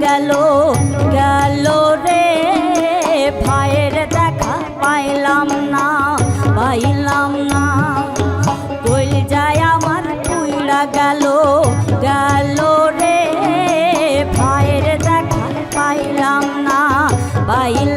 গেল গেল রে। ভাইয়ের দেখা পাইলাম না পাইলাম না। কইল যায় আমার কুইড়া গেল গেল রে। ভাইয়ের দেখা পাইলাম না, পাইলাম